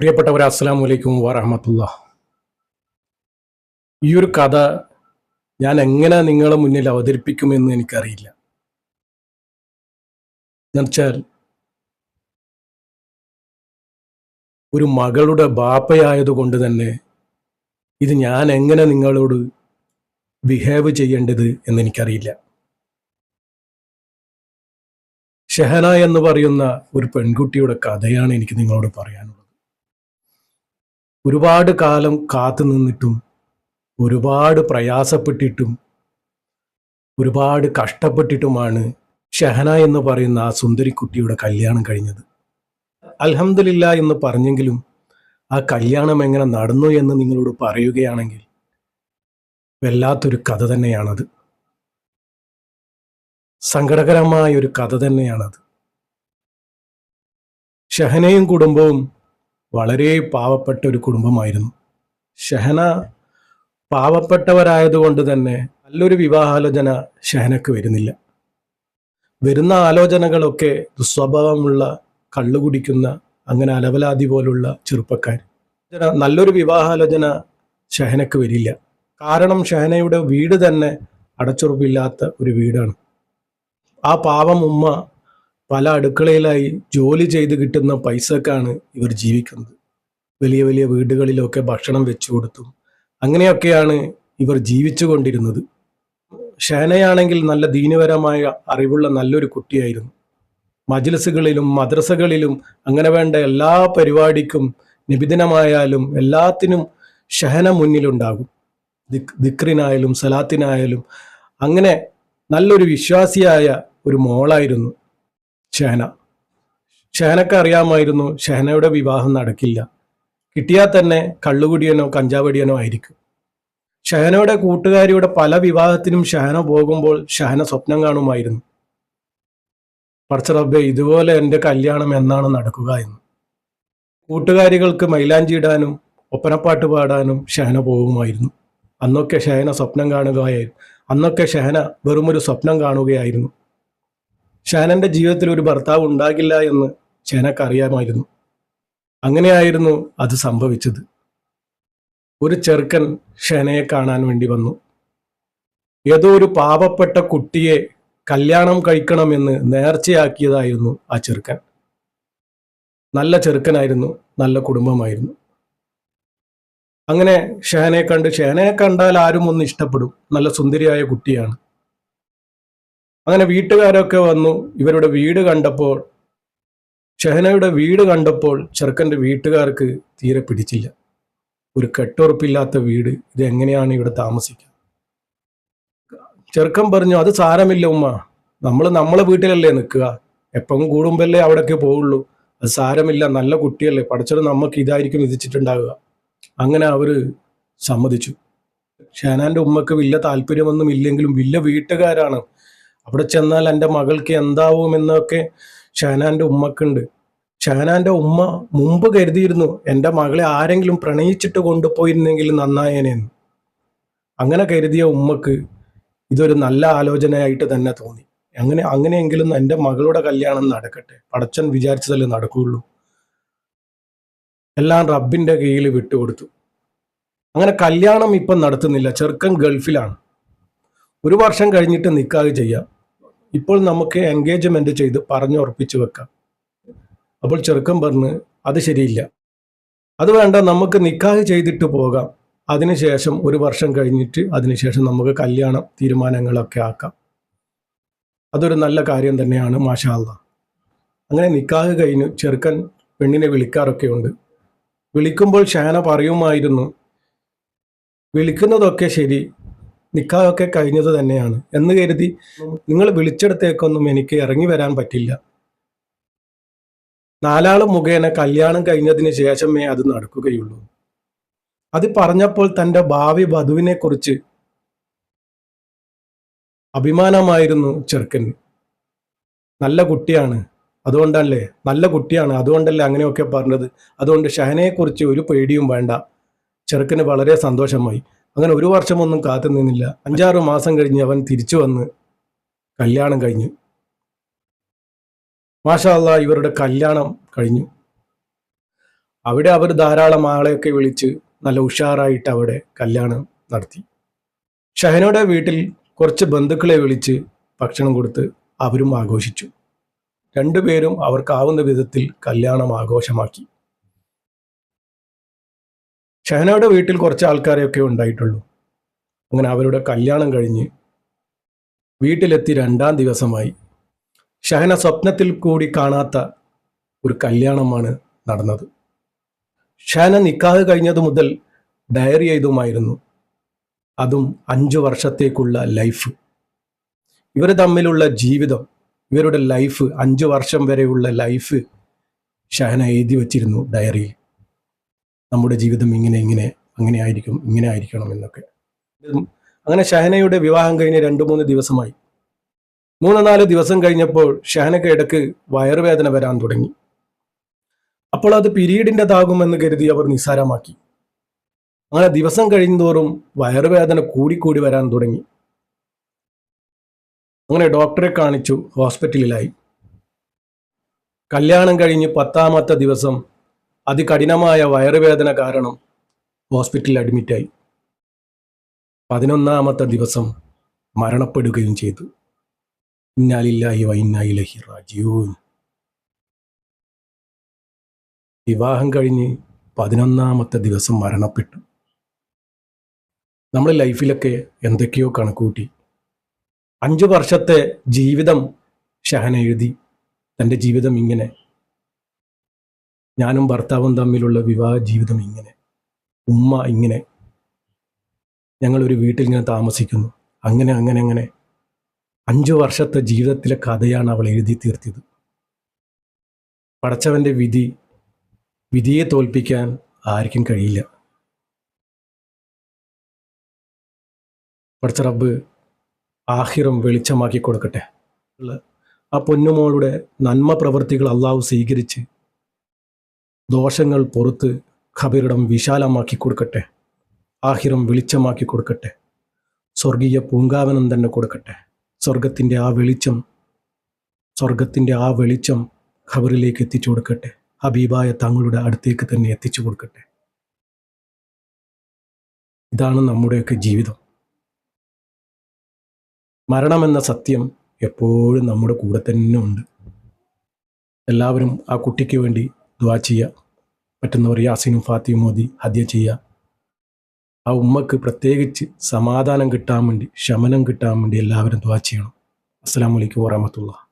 പ്രിയപ്പെട്ടവരെ അസ്സാം വലൈക്കും വാറഹമത്തുള്ള ഈ ഒരു കഥ ഞാൻ എങ്ങനെ നിങ്ങളെ മുന്നിൽ അവതരിപ്പിക്കുമെന്ന് എനിക്കറിയില്ല. എന്നുവെച്ചാൽ ഒരു മകളുടെ ബാപ്പയായതുകൊണ്ട് തന്നെ ഇത് ഞാൻ എങ്ങനെ നിങ്ങളോട് ബിഹേവ് ചെയ്യേണ്ടത് എന്ന് എനിക്കറിയില്ല. ഷെഹന എന്ന് പറയുന്ന ഒരു പെൺകുട്ടിയുടെ കഥയാണ് എനിക്ക് നിങ്ങളോട് പറയാനുള്ളത്. ഒരുപാട് കാലം കാത്തു നിന്നിട്ടും ഒരുപാട് പ്രയാസപ്പെട്ടിട്ടും ഒരുപാട് കഷ്ടപ്പെട്ടിട്ടുമാണ് ഷഹന എന്ന് പറയുന്ന ആ സുന്ദരിക്കുട്ടിയുടെ കല്യാണം കഴിഞ്ഞത്. അൽഹംദുലില്ല എന്ന് പറഞ്ഞെങ്കിലും ആ കല്യാണം എങ്ങനെ നടന്നു എന്ന് നിങ്ങളോട് പറയുകയാണെങ്കിൽ വല്ലാത്തൊരു കഥ തന്നെയാണത്. സങ്കടകരമായ ഒരു കഥ തന്നെയാണത്. ഷഹനയും കുടുംബവും വളരെ പാവപ്പെട്ട ഒരു കുടുംബമായിരുന്നു. ഷഹന പാവപ്പെട്ടവരായതുകൊണ്ട് തന്നെ നല്ലൊരു വിവാഹാലോചന ഷഹനക്ക് വരുന്നില്ല. വരുന്ന ആലോചനകളൊക്കെ ദുസ്വഭാവമുള്ള കള്ളു കുടിക്കുന്ന അങ്ങനെ അലവലാതി പോലുള്ള ചെറുപ്പക്കാർ നല്ലൊരു വിവാഹാലോചന ഷഹനക്ക് വരില്ല. കാരണം ഷഹനയുടെ വീട് തന്നെ അടച്ചുറപ്പില്ലാത്ത ഒരു വീടാണ്. ആ പാവം ഉമ്മ പല അടുക്കളയിലായി ജോലി ചെയ്ത് കിട്ടുന്ന പൈസക്കാണ് ഇവർ ജീവിക്കുന്നത്. വലിയ വലിയ വീടുകളിലൊക്കെ ഭക്ഷണം വെച്ചു കൊടുത്തും അങ്ങനെയൊക്കെയാണ് ഇവർ ജീവിച്ചു കൊണ്ടിരുന്നത്. ഷേനയാണെങ്കിൽ നല്ല ദീനപരമായ അറിവുള്ള നല്ലൊരു കുട്ടിയായിരുന്നു. മജ്ലിസുകളിലും മദ്രസകളിലും അങ്ങനെ വേണ്ട എല്ലാ പരിപാടിക്കും നിബിദിനമായാലും എല്ലാത്തിനും ഷഹന മുന്നിലുണ്ടാകും. ദിക്രിനായാലും സലാത്തിനായാലും അങ്ങനെ നല്ലൊരു വിശ്വാസിയായ ഒരു മോളായിരുന്നു. ഷഹന. ഷഹനക്ക് അറിയാമായിരുന്നു ഷഹനയുടെ വിവാഹം നടക്കില്ല. കിട്ടിയാൽ തന്നെ കള്ളുകുടിയനോ കഞ്ചാവടിയനോ ആയിരിക്കും. ഷഹനയുടെ കൂട്ടുകാരിയുടെ പല വിവാഹത്തിനും ഷഹന പോകുമ്പോൾ ഷഹന സ്വപ്നം കാണുമായിരുന്നു. പറച്ച റബ്ബെ ഇതുപോലെ എന്റെ കല്യാണം എന്നാണ് നടക്കുക എന്ന്. കൂട്ടുകാരികൾക്ക് മൈലാഞ്ചി ഇടാനും ഒപ്പനപ്പാട്ട് പാടാനും ഷഹന പോകുമായിരുന്നു. അന്നൊക്കെ ഷഹന സ്വപ്നം കാണുകയായിരുന്നു അന്നൊക്കെ ഷഹന വെറുമൊരു സ്വപ്നം കാണുകയായിരുന്നു. ഷഹനന്റെ ജീവിതത്തിൽ ഒരു ഭർത്താവ് ഉണ്ടാകില്ല എന്ന് ഷാനക്ക് അറിയാമായിരുന്നു അങ്ങനെയായിരുന്നു അത് സംഭവിച്ചത്. ഒരു ചെറുക്കൻ ഷാനയെ കാണാൻ വേണ്ടി വന്നു. ഏതോ ഒരു പാവപ്പെട്ട കുട്ടിയെ കല്യാണം കഴിക്കണമെന്ന് നേർച്ചയാക്കിയതായിരുന്നു ആ ചെറുക്കൻ. നല്ല ചെറുക്കനായിരുന്നു നല്ല കുടുംബമായിരുന്നു. അങ്ങനെ ഷാനയെ കണ്ട് ഷാനയെ കണ്ടാൽ ആരും ഒന്ന് ഇഷ്ടപ്പെടും. നല്ല സുന്ദരിയായ കുട്ടിയാണ്. അങ്ങനെ വീട്ടുകാരൊക്കെ വന്നു. ഇവരുടെ വീട് കണ്ടപ്പോൾ ഷഹനയുടെ വീട് കണ്ടപ്പോൾ ചെറുക്കന്റെ വീട്ടുകാർക്ക് തീരെ പിടിച്ചില്ല. ഒരു കെട്ടുറപ്പില്ലാത്ത വീട് ഇത് എങ്ങനെയാണ് ഇവിടെ താമസിക്കുക ചെറുക്കൻ പറഞ്ഞു അത് സാരമില്ല ഉമ്മ. നമ്മൾ നമ്മളെ വീട്ടിലല്ലേ നിൽക്കുക. എപ്പം കൂടുമ്പല്ലേ അവിടേക്ക് പോവുള്ളൂ. അത് സാരമില്ല നല്ല കുട്ടിയല്ലേ. പഠിച്ചത് നമുക്ക് ഇതായിരിക്കും വിധിച്ചിട്ടുണ്ടാവുക. അങ്ങനെ അവർ സമ്മതിച്ചു. ഷാനാന്റെ ഉമ്മക്ക് വലിയ താല്പര്യമൊന്നും ഇല്ലെങ്കിലും വലിയ വീട്ടുകാരാണ് അവിടെ ചെന്നാൽ എന്റെ മകൾക്ക് എന്താവും എന്നൊക്കെ ഷാനാന്റെ ഉമ്മക്കുണ്ട്. ഷാനാന്റെ ഉമ്മ മുമ്പ് കരുതിയിരുന്നു എന്റെ മകളെ ആരെങ്കിലും പ്രണയിച്ചിട്ട് കൊണ്ടുപോയിരുന്നെങ്കിൽ നന്നായേനെന്ന്. അങ്ങനെ കരുതിയ ഉമ്മക്ക് ഇതൊരു നല്ല ആലോചനയായിട്ട് തന്നെ തോന്നി. അങ്ങനെ അങ്ങനെയെങ്കിലും എന്റെ മകളുടെ കല്യാണം നടക്കട്ടെ. പടച്ചൻ വിചാരിച്ചതല്ലേ നടക്കുകയുള്ളൂ. എല്ലാം റബ്ബിന്റെ കീഴിൽ വിട്ടുകൊടുത്തു. അങ്ങനെ കല്യാണം ഇപ്പം നടത്തുന്നില്ല. ചെറുക്കൻ ഗൾഫിലാണ്. ഒരു വർഷം കഴിഞ്ഞിട്ട് നിക്കാഹ് ചെയ്യാം. ഇപ്പോൾ നമുക്ക് എൻഗേജ്മെന്റ് ചെയ്ത് പറഞ്ഞുറപ്പിച്ച് വെക്കാം. അപ്പോൾ ചെറുക്കം പറഞ്ഞ് അത് ശരിയില്ല. അത് വേണ്ട നമുക്ക് നിക്കാഹ് ചെയ്തിട്ട് പോകാം. അതിനുശേഷം ഒരു വർഷം കഴിഞ്ഞിട്ട് അതിനുശേഷം നമുക്ക് കല്യാണം തീരുമാനങ്ങളൊക്കെ ആക്കാം. അതൊരു നല്ല കാര്യം തന്നെയാണ് മാഷാ അള്ളാ അങ്ങനെ നിക്കാഹ് കഴിഞ്ഞു ചെറുക്കൻ പെണ്ണിനെ വിളിക്കാറൊക്കെ ഉണ്ട് വിളിക്കുമ്പോൾ ഷാന പറയുമായിരുന്നു വിളിക്കുന്നതൊക്കെ ശരി നിക്കാഹൊക്കെ കഴിഞ്ഞത് തന്നെയാണ് എന്ന് കരുതി നിങ്ങൾ വിളിച്ചെടുത്തേക്കൊന്നും എനിക്ക് ഇറങ്ങി വരാൻ പറ്റില്ല. നാലാൾ മുഖേന കല്യാണം കഴിഞ്ഞതിന് ശേഷമേ അത് നടക്കുകയുള്ളൂ. അത് പറഞ്ഞപ്പോൾ തന്റെ ഭാവി വധുവിനെ കുറിച്ച് അഭിമാനമായിരുന്നു ചെറുക്കന് നല്ല കുട്ടിയാണ് അതുകൊണ്ടല്ലേ? നല്ല കുട്ടിയാണ് അതുകൊണ്ടല്ലേ അങ്ങനെയൊക്കെ പറഞ്ഞത്? അതുകൊണ്ട് ഷഹനയെക്കുറിച്ച് ഒരു പേടിയും വേണ്ട. ചെറുക്കന് വളരെ സന്തോഷമായി. അങ്ങനെ ഒരു വർഷമൊന്നും കാത്തു നിന്നില്ല. അഞ്ചാറ് മാസം കഴിഞ്ഞ് അവൻ തിരിച്ചു വന്ന് കല്യാണം കഴിഞ്ഞു. മാഷാല്ല ഇവരുടെ കല്യാണം കഴിഞ്ഞു. അവിടെ അവർ ധാരാളം ആളെയൊക്കെ വിളിച്ച് നല്ല ഉഷാറായിട്ട് അവിടെ കല്യാണം നടത്തി. ഷഹനയുടെ വീട്ടിൽ കുറച്ച് ബന്ധുക്കളെ വിളിച്ച് ഭക്ഷണം കൊടുത്ത് അവരും ആഘോഷിച്ചു. രണ്ടുപേരും അവർക്കാവുന്ന വിധത്തിൽ കല്യാണം ആഘോഷമാക്കി. ഷഹനയുടെ വീട്ടിൽ കുറച്ച് ആൾക്കാരെയൊക്കെ ഉണ്ടായിട്ടുള്ളൂ. അങ്ങനെ അവരുടെ കല്യാണം കഴിഞ്ഞ് വീട്ടിലെത്തി രണ്ടാം ദിവസമായി. ഷഹന സ്വപ്നത്തിൽ കൂടി കാണാത്ത ഒരു കല്യാണമാണ് നടന്നത്. ഷഹന നിക്കാഹ് കഴിഞ്ഞതു മുതൽ ഡയറി എഴുതുമായിരുന്നു. അതും അഞ്ചു വർഷത്തേക്കുള്ള ലൈഫ്. ഇവർ തമ്മിലുള്ള ജീവിതം ഇവരുടെ ലൈഫ് അഞ്ചു വർഷം വരെയുള്ള ലൈഫ് ഷഹന എഴുതി വച്ചിരുന്നു ഡയറിയിൽ. നമ്മുടെ ജീവിതം ഇങ്ങനെ ഇങ്ങനെ അങ്ങനെ ആയിരിക്കും ഇങ്ങനെ ആയിരിക്കണം എന്നൊക്കെ. അങ്ങനെ ഷഹനയുടെ വിവാഹം കഴിഞ്ഞ് രണ്ടു മൂന്ന് ദിവസമായി. മൂന്ന് നാല് ദിവസം കഴിഞ്ഞപ്പോൾ ഷഹനക്ക് ഇടയ്ക്ക് വയറുവേദന വരാൻ തുടങ്ങി. അപ്പോൾ അത് പിരീഡിന്റെതാകുമെന്ന് കരുതി അവർ നിസ്സാരമാക്കി. അങ്ങനെ ദിവസം കഴിയുന്തോറും വയറുവേദന കൂടിക്കൂടി വരാൻ തുടങ്ങി. അങ്ങനെ ഡോക്ടറെ കാണിച്ചു ഹോസ്പിറ്റലിലായി. കല്യാണം കഴിഞ്ഞ് പത്താമത്തെ ദിവസം അതികഠിനമായ വയറുവേദന കാരണം ഹോസ്പിറ്റലിൽ അഡ്മിറ്റായി. പതിനൊന്നാമത്തെ ദിവസം മരണപ്പെടുകയും ചെയ്തു. ഇന്നാലില്ലാഹി വൈന്നായിലഹി റാജിയൂൻ വിവാഹം കഴിഞ്ഞ് പതിനൊന്നാമത്തെ ദിവസം മരണപ്പെട്ടു. നമ്മൾ ലൈഫിലൊക്കെ എന്തൊക്കെയോ കണക്കൂട്ടി അഞ്ചു വർഷത്തെ ജീവിതം ഷഹന എഴുതി തന്റെ ജീവിതം ഇങ്ങനെ ഞാനും ഭർത്താവും തമ്മിലുള്ള വിവാഹ ജീവിതം ഇങ്ങനെ. ഉമ്മ ഇങ്ങനെ. ഞങ്ങളൊരു വീട്ടിൽ ഇങ്ങനെ താമസിക്കുന്നു. അങ്ങനെ അങ്ങനെ അങ്ങനെ. അഞ്ചു വർഷത്തെ ജീവിതത്തിലെ കഥയാണ് അവൾ എഴുതി തീർത്തത്. പടച്ചവന്റെ വിധി വിധിയെ തോൽപ്പിക്കാൻ ആർക്കും കഴിയില്ല. പടച്ച റബ്ബ് ആഹിറം വെളിച്ചമാക്കി കൊടുക്കട്ടെ. ആ പൊന്നുമോളുടെ നന്മ പ്രവൃത്തികൾ അള്ളാഹു സ്വീകരിച്ച് ദോഷങ്ങൾ പുറത്ത് ഖബറിടം വിശാലമാക്കി കൊടുക്കട്ടെ. ആഹിറം വെളിച്ചമാക്കി കൊടുക്കട്ടെ. സ്വർഗീയ പൂങ്കാവനം തന്നെ കൊടുക്കട്ടെ. സ്വർഗത്തിന്റെ ആ വെളിച്ചം സ്വർഗത്തിന്റെ ആ വെളിച്ചം ഖബറിലേക്ക് എത്തിച്ചു കൊടുക്കട്ടെ. ഹബീബായ തങ്ങളുടെ അടുത്തേക്ക് തന്നെ എത്തിച്ചു കൊടുക്കട്ടെ. ഇതാണ് നമ്മുടെയൊക്കെ ജീവിതം. മരണമെന്ന സത്യം എപ്പോഴും നമ്മുടെ കൂടെ തന്നെ ഉണ്ട്. എല്ലാവരും ആ കുട്ടിക്ക് വേണ്ടി ദ്വാ ചെയ്യുക പറ്റുന്നവർ യാസിനും ഫാത്തിയും മോദി ഹദ്യ ചെയ്യുക ആ ഉമ്മക്ക് പ്രത്യേകിച്ച് സമാധാനം കിട്ടാൻ വേണ്ടി ശമനം കിട്ടാൻ വേണ്ടി എല്ലാവരും ദ്വാ ചെയ്യണം. അസ്സാം വലൈക്കും വാഹമത്തുള്ള